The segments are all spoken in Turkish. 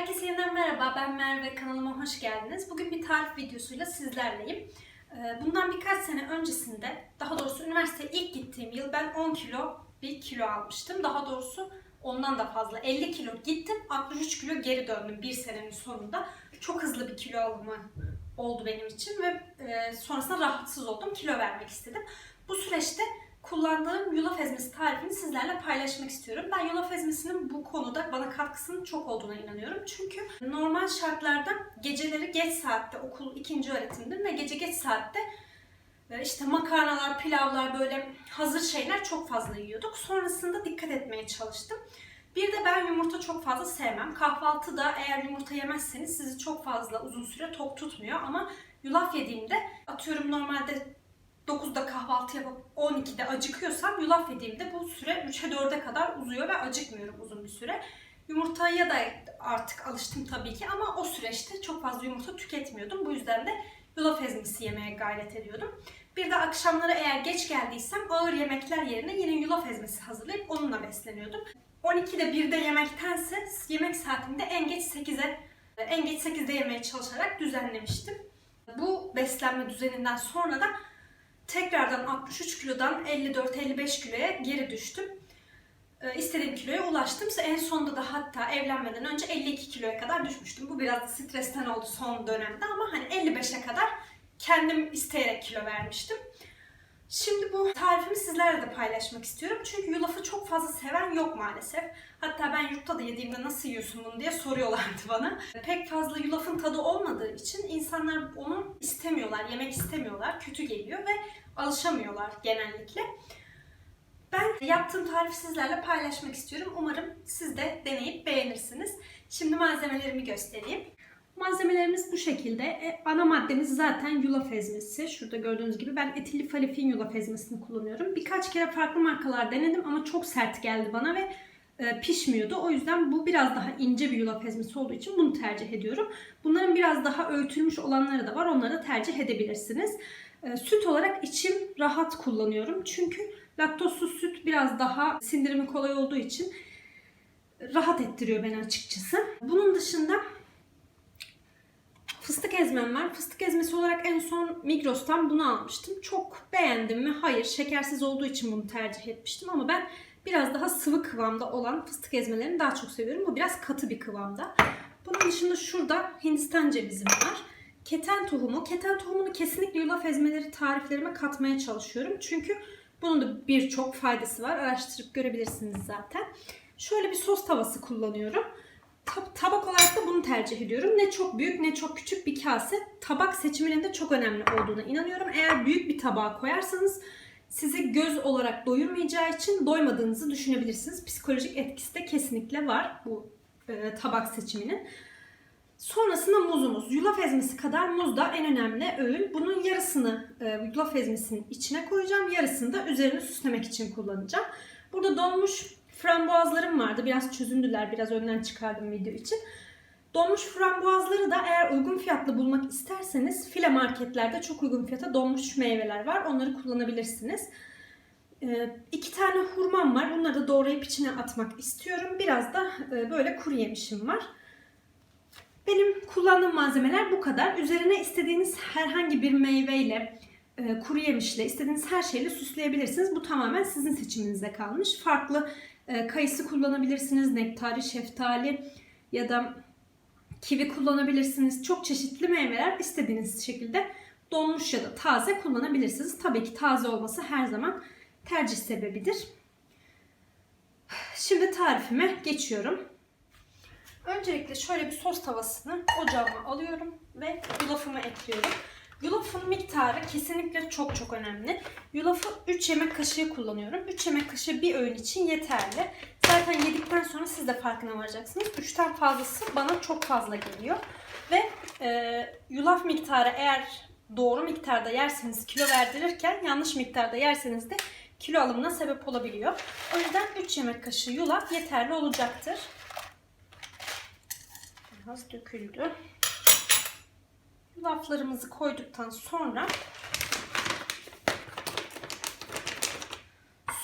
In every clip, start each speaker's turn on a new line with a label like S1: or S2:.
S1: Herkese yeniden merhaba, ben Merve, kanalıma hoş geldiniz. Bugün bir tarif videosuyla sizlerleyim. Ee, Bundan birkaç sene öncesinde, daha doğrusu üniversiteye ilk gittiğim yıl ben 10 kilo bir kilo almıştım. Daha doğrusu ondan da fazla, 50 kilo gittim, 63 kilo geri döndüm bir senenin sonunda. Çok hızlı bir kilo alımı oldu benim için ve e, sonrasında rahatsız oldum, kilo vermek istedim. Bu süreçte kullandığım yulaf ezmesi tarifini sizlerle paylaşmak istiyorum. Ben yulaf ezmesinin bu konuda bana katkısının çok olduğuna inanıyorum. Çünkü normal şartlarda geceleri geç saatte okul ikinci öğretimdim ve gece geç saatte e, işte makarnalar, pilavlar böyle hazır şeyler çok fazla yiyorduk. Sonrasında dikkat etmeye çalıştım. Bir de ben yumurta çok fazla sevmem. Kahvaltıda eğer yumurta yemezseniz sizi çok fazla uzun süre tok tutmuyor ama yulaf yediğimde atıyorum normalde 9'da kahvaltı yapıp 12'de acıkıyorsam yulaf yediğimde bu süre 3'e 4'e kadar uzuyor ve acıkmıyorum uzun bir süre. Yumurtaya da artık alıştım tabii ki ama o süreçte çok fazla yumurta tüketmiyordum. Bu yüzden de yulaf ezmesi yemeye gayret ediyordum. Bir de akşamları eğer geç geldiysem ağır yemekler yerine yine yulaf ezmesi hazırlayıp onunla besleniyordum. 12'de 1'de yemektense yemek saatinde en geç 8'e en geç 8'de yemeye çalışarak düzenlemiştim. Bu beslenme düzeninden sonra da tekrardan 63 kilodan 54-55 kiloya geri düştüm. Ee, istediğim kiloya ulaştım. En sonunda da hatta evlenmeden önce 52 kiloya kadar düşmüştüm. Bu biraz stresten oldu son dönemde ama hani 55'e kadar kendim isteyerek kilo vermiştim. Şimdi bu tarifimi sizlerle de paylaşmak istiyorum. Çünkü yulafı çok fazla seven yok maalesef. Hatta ben yurtta da yediğimde nasıl yiyorsun bunu diye soruyorlardı bana. Pek fazla yulafın tadı olmadığı için insanlar onu istemiyorlar, yemek istemiyorlar. Kötü geliyor ve alışamıyorlar genellikle. Ben yaptığım tarifi sizlerle paylaşmak istiyorum. Umarım siz de deneyip beğenirsiniz. Şimdi malzemelerimi göstereyim. Malzemelerimiz bu şekilde. E, ana maddemiz zaten yulaf ezmesi. Şurada gördüğünüz gibi ben etilli falifin yulaf ezmesini kullanıyorum. Birkaç kere farklı markalar denedim ama çok sert geldi bana ve e, pişmiyordu. O yüzden bu biraz daha ince bir yulaf ezmesi olduğu için bunu tercih ediyorum. Bunların biraz daha öğütülmüş olanları da var. Onları da tercih edebilirsiniz. E, süt olarak içim rahat kullanıyorum. Çünkü laktozsuz süt biraz daha sindirimi kolay olduğu için rahat ettiriyor beni açıkçası. Bunun dışında fıstık ezmem var. Fıstık ezmesi olarak en son Migros'tan bunu almıştım. Çok beğendim mi? Hayır. Şekersiz olduğu için bunu tercih etmiştim ama ben biraz daha sıvı kıvamda olan fıstık ezmelerini daha çok seviyorum. Bu biraz katı bir kıvamda. Bunun dışında şurada Hindistan cevizim var. Keten tohumu. Keten tohumunu kesinlikle yulaf ezmeleri tariflerime katmaya çalışıyorum. Çünkü bunun da birçok faydası var. Araştırıp görebilirsiniz zaten. Şöyle bir sos tavası kullanıyorum. Tab- tabak olarak da bunu tercih ediyorum. Ne çok büyük ne çok küçük bir kase. Tabak seçiminin de çok önemli olduğuna inanıyorum. Eğer büyük bir tabağa koyarsanız sizi göz olarak doyurmayacağı için doymadığınızı düşünebilirsiniz. Psikolojik etkisi de kesinlikle var bu e, tabak seçiminin. Sonrasında muzumuz. Yulaf ezmesi kadar muz da en önemli öğün. Bunun yarısını e, yulaf ezmesinin içine koyacağım. Yarısını da üzerine süslemek için kullanacağım. Burada donmuş frambuazlarım vardı. Biraz çözündüler. Biraz önden çıkardım video için. Donmuş frambuazları da eğer uygun fiyatlı bulmak isterseniz file marketlerde çok uygun fiyata donmuş meyveler var. Onları kullanabilirsiniz. Ee, iki tane hurmam var. Bunları da doğrayıp içine atmak istiyorum. Biraz da e, böyle kuru yemişim var. Benim kullandığım malzemeler bu kadar. Üzerine istediğiniz herhangi bir meyveyle, e, kuru yemişle, istediğiniz her şeyle süsleyebilirsiniz. Bu tamamen sizin seçiminize kalmış. Farklı e, kayısı kullanabilirsiniz, nektari, şeftali ya da kivi kullanabilirsiniz. Çok çeşitli meyveler istediğiniz şekilde donmuş ya da taze kullanabilirsiniz. Tabii ki taze olması her zaman tercih sebebidir. Şimdi tarifime geçiyorum. Öncelikle şöyle bir sos tavasını ocağıma alıyorum ve yulafımı ekliyorum. Yulafın miktarı kesinlikle çok çok önemli. Yulafı 3 yemek kaşığı kullanıyorum. 3 yemek kaşığı bir öğün için yeterli. Zaten yedikten sonra siz de farkına varacaksınız. 3'ten fazlası bana çok fazla geliyor. Ve e, yulaf miktarı eğer doğru miktarda yerseniz kilo verdirirken yanlış miktarda yerseniz de kilo alımına sebep olabiliyor. O yüzden 3 yemek kaşığı yulaf yeterli olacaktır. Biraz döküldü. Yulaflarımızı koyduktan sonra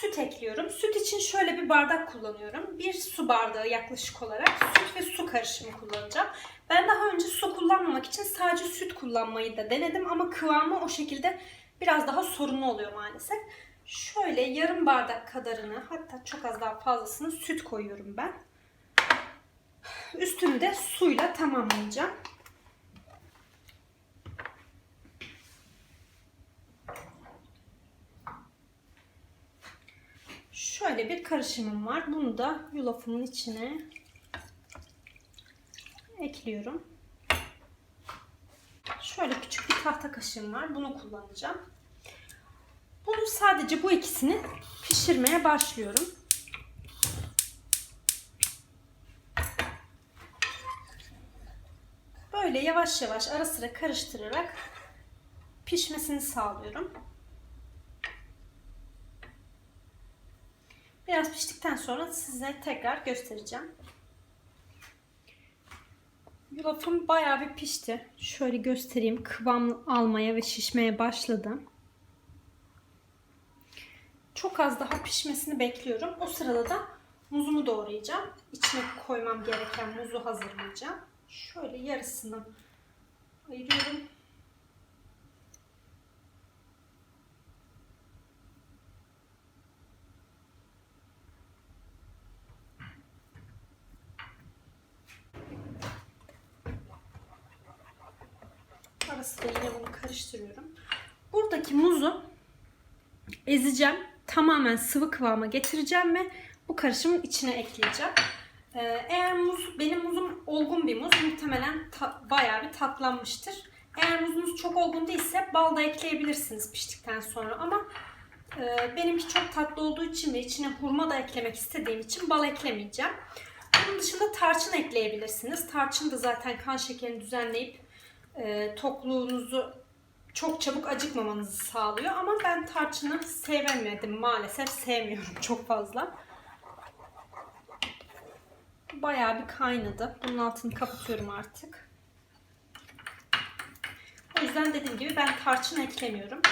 S1: süt ekliyorum. Süt için şöyle bir bardak kullanıyorum. Bir su bardağı yaklaşık olarak süt ve su karışımı kullanacağım. Ben daha önce su kullanmamak için sadece süt kullanmayı da denedim ama kıvamı o şekilde biraz daha sorunlu oluyor maalesef. Şöyle yarım bardak kadarını hatta çok az daha fazlasını süt koyuyorum ben. Üstünü de suyla tamamlayacağım. Şöyle bir karışımım var. Bunu da yulafımın içine ekliyorum. Şöyle küçük bir tahta kaşığım var. Bunu kullanacağım. Bunu sadece bu ikisini pişirmeye başlıyorum. Böyle yavaş yavaş ara sıra karıştırarak pişmesini sağlıyorum. Biraz piştikten sonra size tekrar göstereceğim. Yulafım bayağı bir pişti. Şöyle göstereyim. Kıvam almaya ve şişmeye başladı. Çok az daha pişmesini bekliyorum. O sırada da muzumu doğrayacağım. İçine koymam gereken muzu hazırlayacağım. Şöyle yarısını ayırıyorum. Arasında yine bunu karıştırıyorum. Buradaki muzu ezeceğim. Tamamen sıvı kıvama getireceğim ve bu karışımın içine ekleyeceğim. Ee, eğer muz, benim muzum olgun bir muz muhtemelen ta, bayağı bir tatlanmıştır. Eğer muzunuz çok olgun değilse bal da ekleyebilirsiniz piştikten sonra ama e, benimki çok tatlı olduğu için ve içine hurma da eklemek istediğim için bal eklemeyeceğim. Bunun dışında tarçın ekleyebilirsiniz. Tarçın da zaten kan şekerini düzenleyip e, tokluğunuzu çok çabuk acıkmamanızı sağlıyor. Ama ben tarçını sevemedim maalesef. Sevmiyorum çok fazla. Bayağı bir kaynadı. Bunun altını kapatıyorum artık. O yüzden dediğim gibi ben tarçın eklemiyorum.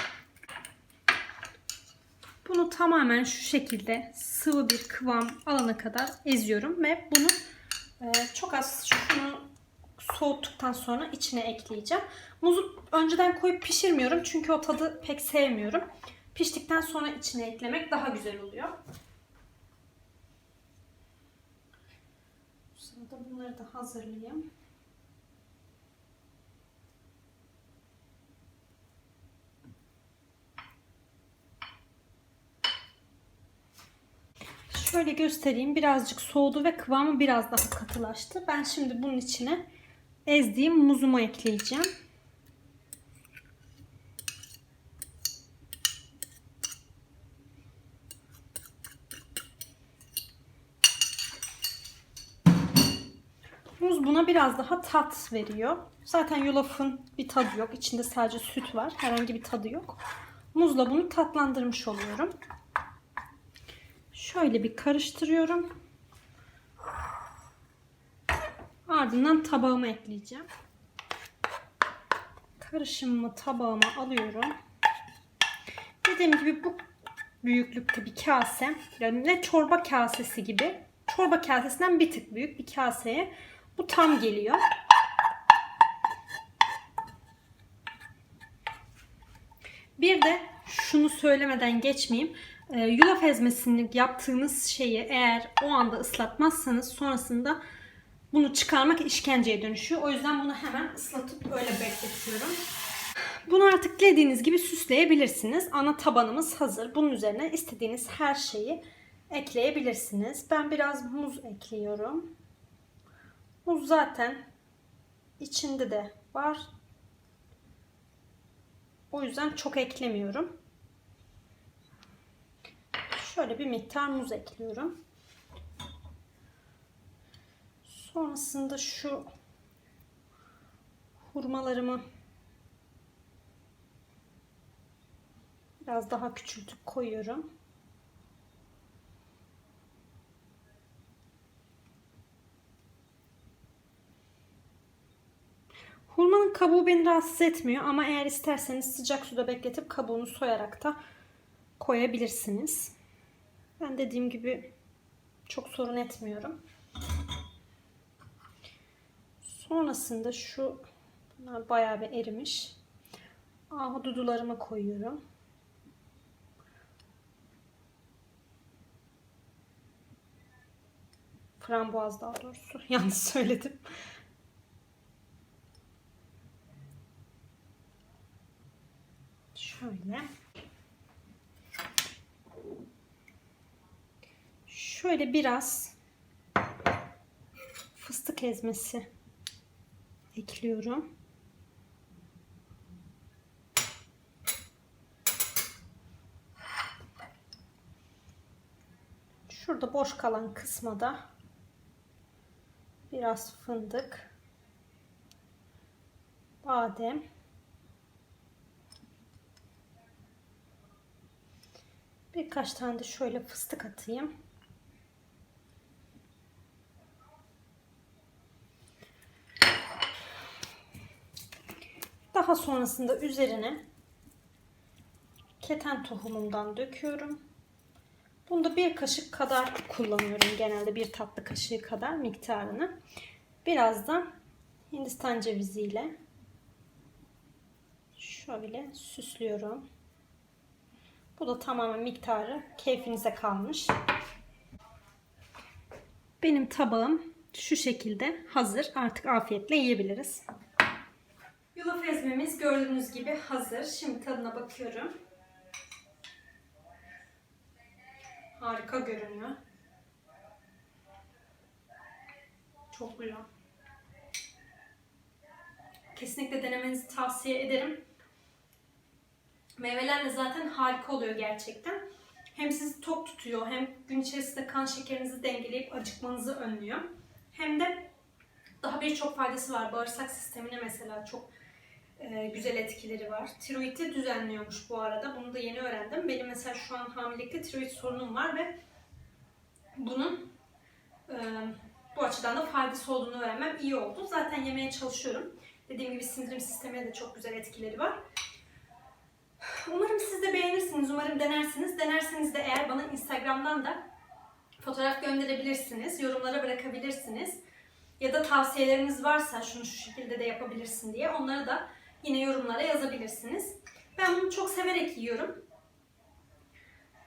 S1: Bunu tamamen şu şekilde sıvı bir kıvam alana kadar eziyorum ve bunu e, çok az şunu soğuttuktan sonra içine ekleyeceğim. Muzu önceden koyup pişirmiyorum çünkü o tadı pek sevmiyorum. Piştikten sonra içine eklemek daha güzel oluyor. Sırada bunları da hazırlayayım. Şöyle göstereyim. Birazcık soğudu ve kıvamı biraz daha katılaştı. Ben şimdi bunun içine ezdiğim muzumu ekleyeceğim. Buna biraz daha tat veriyor. Zaten yulafın bir tadı yok. İçinde sadece süt var. Herhangi bir tadı yok. Muzla bunu tatlandırmış oluyorum. Şöyle bir karıştırıyorum. Ardından tabağıma ekleyeceğim. Karışımımı tabağıma alıyorum. Dediğim gibi bu büyüklükte bir kase. Yani ne çorba kasesi gibi. Çorba kasesinden bir tık büyük bir kaseye. Bu tam geliyor. Bir de şunu söylemeden geçmeyeyim. E, yulaf ezmesini yaptığınız şeyi eğer o anda ıslatmazsanız sonrasında bunu çıkarmak işkenceye dönüşüyor. O yüzden bunu hemen ıslatıp öyle bekletiyorum. Bunu artık dilediğiniz gibi süsleyebilirsiniz. Ana tabanımız hazır. Bunun üzerine istediğiniz her şeyi ekleyebilirsiniz. Ben biraz muz ekliyorum. Muz zaten içinde de var. O yüzden çok eklemiyorum. Şöyle bir miktar muz ekliyorum. Sonrasında şu hurmalarımı biraz daha küçültüp koyuyorum. Hurmanın kabuğu beni rahatsız etmiyor ama eğer isterseniz sıcak suda bekletip kabuğunu soyarak da koyabilirsiniz. Ben dediğim gibi çok sorun etmiyorum. Sonrasında şu bunlar bayağı bir erimiş. Ahududularımı koyuyorum. Frambuaz daha doğrusu. Yanlış söyledim. Şöyle. Şöyle biraz fıstık ezmesi ekliyorum. Şurada boş kalan kısma da biraz fındık, badem, birkaç tane de şöyle fıstık atayım. Daha sonrasında üzerine keten tohumumdan döküyorum. Bunda bir kaşık kadar kullanıyorum genelde bir tatlı kaşığı kadar miktarını. Biraz da Hindistan ceviziyle şöyle süslüyorum. Bu da tamamen miktarı keyfinize kalmış. Benim tabağım şu şekilde hazır. Artık afiyetle yiyebiliriz. Yulaf ezmemiz gördüğünüz gibi hazır. Şimdi tadına bakıyorum. Harika görünüyor. Çok güzel. Kesinlikle denemenizi tavsiye ederim. Meyvelerle zaten harika oluyor gerçekten. Hem sizi tok tutuyor, hem gün içerisinde kan şekerinizi dengeleyip acıkmanızı önlüyor. Hem de daha birçok faydası var. Bağırsak sistemine mesela çok e, güzel etkileri var. Tiroidi düzenliyormuş bu arada. Bunu da yeni öğrendim. Benim mesela şu an hamilelikte tiroid sorunum var ve bunun e, bu açıdan da faydası olduğunu öğrenmem iyi oldu. Zaten yemeye çalışıyorum. Dediğim gibi sindirim sistemine de çok güzel etkileri var. Umarım siz de beğenirsiniz. Umarım denersiniz. Denerseniz de eğer bana Instagram'dan da fotoğraf gönderebilirsiniz. Yorumlara bırakabilirsiniz. Ya da tavsiyeleriniz varsa şunu şu şekilde de yapabilirsin diye onları da yine yorumlara yazabilirsiniz. Ben bunu çok severek yiyorum.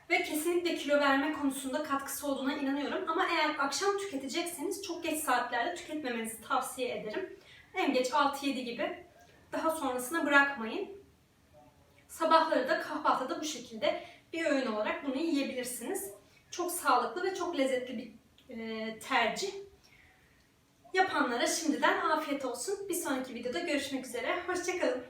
S1: Ve kesinlikle kilo verme konusunda katkısı olduğuna inanıyorum. Ama eğer akşam tüketecekseniz çok geç saatlerde tüketmemenizi tavsiye ederim. En geç 6-7 gibi. Daha sonrasına bırakmayın. Sabahları da kahvaltıda bu şekilde bir öğün olarak bunu yiyebilirsiniz. Çok sağlıklı ve çok lezzetli bir e, tercih. Yapanlara şimdiden afiyet olsun. Bir sonraki videoda görüşmek üzere. Hoşçakalın.